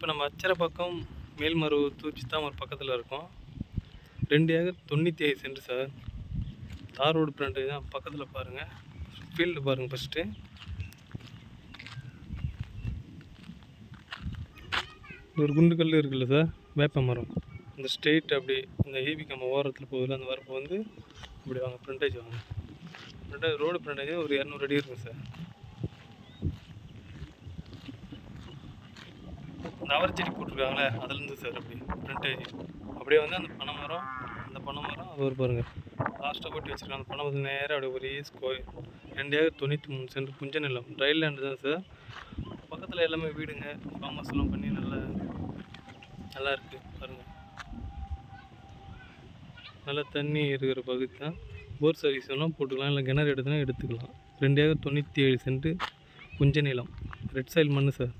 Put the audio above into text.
இப்போ நம்ம அச்சரப்பாக்கம் மேல்மருவத்தூர் ஒரு பக்கத்தில் இருக்கோம். ரெண்டு ஏக்கர் தொண்ணூற்றி ஐந்து cent sir. Tar road frontage தான் பக்கத்தில் பாருங்கள் ஃபீல்டு பாருங்கள் ஃபஸ்ட்டு ஒரு குண்டு இருக்குல்ல சார்? வேப்ப மரம். இந்த ஸ்ட்ரெயிட் அப்படி இந்த ஏபி கம்ம ஓரத்தில் போகுதுல அந்த வரப்பு வந்து இப்படி வாங்க ஃப்ரண்டேஜ் வாங்க. ஃப்ரண்டேஜ் ரோடு ஃப்ரண்டேஜ் ஒரு இரநூறு அடி இருக்கும் சார். அந்த அவரச்செடி போட்டிருக்காங்களே அதுலேருந்து சார் அப்படி ஃப்ரண்டேஜ் அப்படியே வந்து அந்த பனை மரம் அந்த பனை மரம் அது ஒரு பாருங்க. லாஸ்ட்டாக கொட்டி வச்சுருக்காங்க. அந்த பனை மரம் நேராக அப்படியே ஒரே ஸ்கோய் ரெண்டு ஏக்கர் தொண்ணூற்றி மூணு சென்ட் புஞ்ச நிலம் ட்ரை லேண்டு தான் சார். பக்கத்தில் எல்லாமே வீடுங்க. ஃபார்ம் ஹவுஸ்லாம் பண்ணி நல்லா நல்லா இருக்குது பாருங்கள் நல்லா தண்ணி இருக்கிற பகுதி தான். போர் சர்வீஸ் எல்லாம் போட்டுக்கலாம். இல்லை கிணறு எடுத்துனா எடுத்துக்கலாம். ரெண்டு ஏக்கர் தொண்ணூற்றி ஏழு சென்ட்டு புஞ்ச நிலம் ரெட் சைல் மண் சார்.